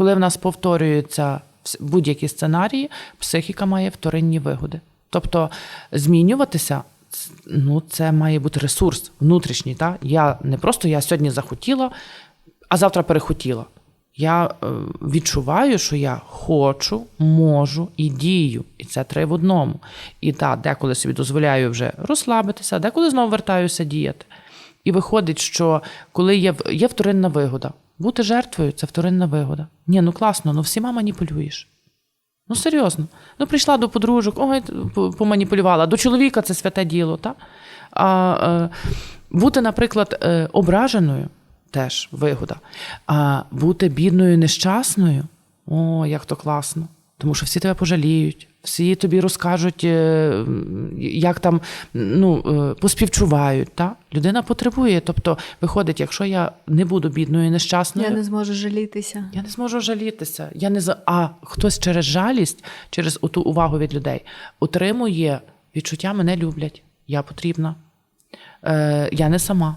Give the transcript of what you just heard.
Коли в нас повторюються будь-які сценарії, психіка має вторинні вигоди. Тобто змінюватися, ну, це має бути ресурс внутрішній. Та? Я не просто я сьогодні захотіла, а завтра перехотіла. Я е, відчуваю, що я хочу, можу і дію. І це три в одному. І так, деколи собі дозволяю вже розслабитися, деколи знову вертаюся діяти. І виходить, що коли є, є вторинна вигода, бути жертвою це вторинна вигода. Ні, ну класно, ну всіма маніпулюєш. Ну серйозно. Ну прийшла до подружок, ой, поманіпулювала. До чоловіка це святе діло. Та? А, е, бути, наприклад, е, ображеною теж вигода. А бути бідною, нещасною о, як то класно. Тому що всі тебе пожаліють, всі тобі розкажуть, е, як там ну, е, поспівчувають. Та? Людина потребує. Тобто, виходить, якщо я не буду бідною і нещасною, Я не зможу жалітися. я не зможу жалітися. Я не. А хтось через жалість, через ту увагу від людей, отримує відчуття мене люблять. Я потрібна. Е, я не сама.